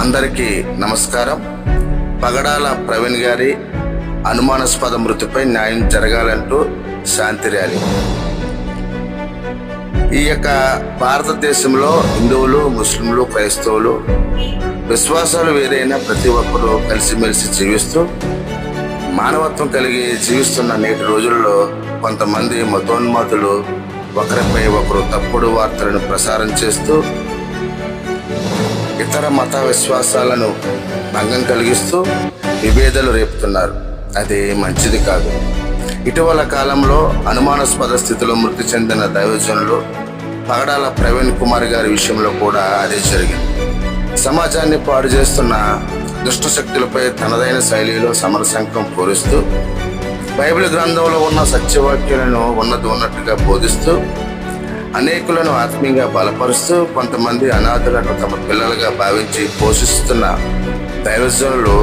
అందరికీ నమస్కారం. పగడాల ప్రవీణ్ గారి అనుమానాస్పద మృతిపై న్యాయం జరగాలంటూ శాంతి ర్యాలీ. ఈ యొక్క భారతదేశంలో హిందువులు ముస్లింలు క్రైస్తవులు విశ్వాసాలు వేరైన ప్రతి ఒక్కరూ కలిసిమెలిసి జీవిస్తూ మానవత్వం కలిగి జీవిస్తున్న నేటి రోజుల్లో కొంతమంది మతోన్మాతులు ఒకరిపై ఒకరు తప్పుడు వార్తలను ప్రసారం చేస్తూ ఇతర మత విశ్వాసాలను భంగం కలిగిస్తూ విభేదాలు రేపుతున్నారు. అది మంచిది కాదు. ఇటీవల కాలంలో అనుమానాస్పద స్థితిలో మృతి చెందిన దైవజనులు పగడాల ప్రవీణ్ కుమార్ గారి విషయంలో కూడా అదే జరిగింది. సమాజాన్ని పాడు చేస్తున్న దుష్ట శక్తులపై తనదైన శైలిలో సమరశంఖం పూరిస్తూ బైబిల్ గ్రంథంలో ఉన్న సత్యవాక్యాలను ఉన్నది ఉన్నట్టుగా బోధిస్తూ అనేకులను ఆత్మీయంగా బలపరుస్తూ కొంతమంది అనాథులను తమ పిల్లలుగా భావించి పోషిస్తున్న దైవజనులు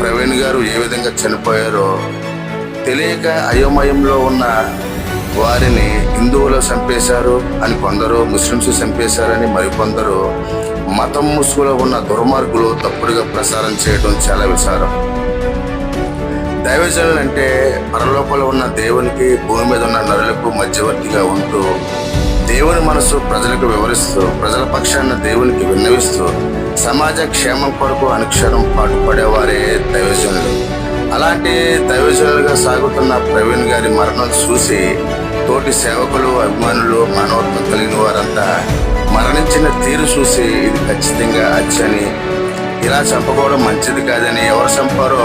ప్రవీణ్ గారు ఏ విధంగా చనిపోయారో తెలియక అయోమయంలో ఉన్న వారిని హిందువులు చంపేశారు అని కొందరు ముస్లింస్ చంపేశారని మరికొందరు మతం ముసుగులో ఉన్న దుర్మార్గులు తప్పుడుగా ప్రసారం చేయడం చాలా విచారం. దైవజనులు అంటే పరలోపల ఉన్న దేవునికి భూమి మీద ఉన్న నరులకు మధ్యవర్తిగా ఉంటూ దేవుని మనసు ప్రజలకు వివరిస్తూ ప్రజల పక్షాన దేవునికి విన్నవిస్తూ సమాజ క్షేమం కొరకు అనుక్షరం పాటుపడేవారే దైవజనులు. అలాంటి దైవజనులుగా సాగుతున్న ప్రవీణ్ గారి మరణం చూసి తోటి సేవకులు అభిమానులు మానవత్వం కలిగిన వారంతా మరణించిన తీరు చూసి ఇది ఖచ్చితంగా అచ్చని ఇలా చంపుకోవడం మంచిది కాదని ఎవరు చంపారో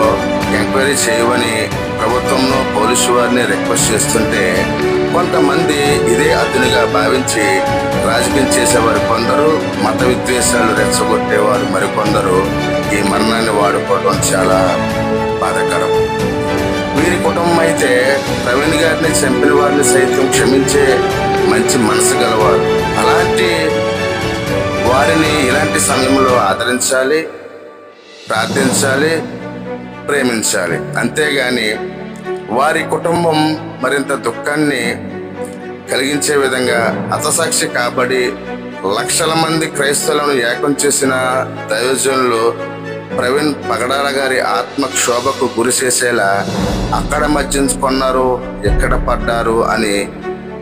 ఎంక్వైరీ చేయమని ప్రభుత్వంలో పోలీసు వారిని రిక్వెస్ట్ చేస్తుంటే కొంతమంది ఇదే అదునుగా భావించి రాజకీయం చేసేవారు కొందరు మత విద్వేషాలు రెచ్చగొట్టేవారు మరికొందరు. ఈ మరణాన్ని వాడుకోవడం చాలా బాధాకరం. వీరి కుటుంబం అయితే ప్రవీణ్ గారిని చంపిన వారిని సైతం క్షమించే మంచి మనసు గలవారు. అలాంటి వారిని ఇలాంటి సమయంలో ఆదరించాలి ప్రార్థించాలి ప్రేమించాలి. అంతేగాని వారి కుటుంబం మరింత దుఃఖాన్ని కలిగించే విధంగా అతసాక్షి కాబడి లక్షల మంది క్రైస్తవులను ఏకం చేసిన దైవజనులు ప్రవీణ్ పగడాల గారి ఆత్మ క్షోభకు గురి చేసేలా అక్కడ మధ్యించుకున్నారు ఎక్కడ పడ్డారు అని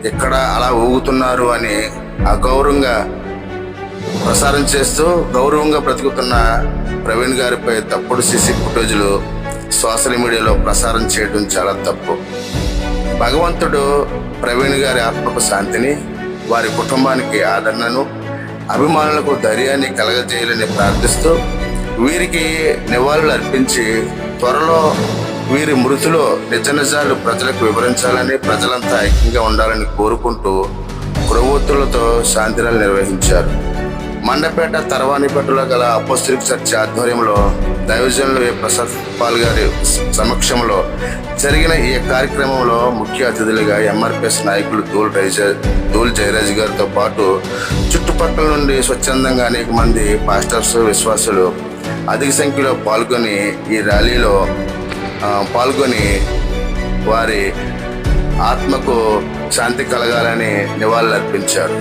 ఎక్కడ అలా ఊగుతున్నారు అని అగౌరవంగా ప్రసారం చేస్తూ గౌరవంగా బ్రతుకుతున్న ప్రవీణ్ గారిపై తప్పుడు సీసీ ఫుటేజ్లు సోషల్ మీడియాలో ప్రసారం చేయడం చాలా తప్పు. భగవంతుడు ప్రవీణ్ గారి ఆత్మకు శాంతిని వారి కుటుంబానికి ఆదరణను అభిమానులకు ధైర్యాన్ని కలగజేయాలని ప్రార్థిస్తూ వీరికి నివాళులు అర్పించి త్వరలో వీరి మృతిలో నిజ నిజాలు ప్రజలకు వివరించాలని ప్రజలంతా ఐక్యంగా ఉండాలని కోరుకుంటూ క్రొవ్వొత్తులతో శాంతిరాలు నిర్వహించారు. మండపేట తర్వానిపేటలో గల అపోస్టిక్ చర్చ ఆధ్వర్యంలో దైవజనులు ఏ ప్రసాద్ పాల్ గారి సమక్షంలో జరిగిన ఈ కార్యక్రమంలో ముఖ్య అతిథులుగా ఎంఆర్పిఎస్ నాయకులు దూల్ రైజ దూల్ జయరాజ్ గారితో పాటు చుట్టుపక్కల నుండి స్వచ్ఛందంగా అనేక మంది పాస్టర్స్ విశ్వాసులు అధిక సంఖ్యలో పాల్గొని ఈ ర్యాలీలో పాల్గొని వారి ఆత్మకు శాంతి కలగాలని నివాళులర్పించారు.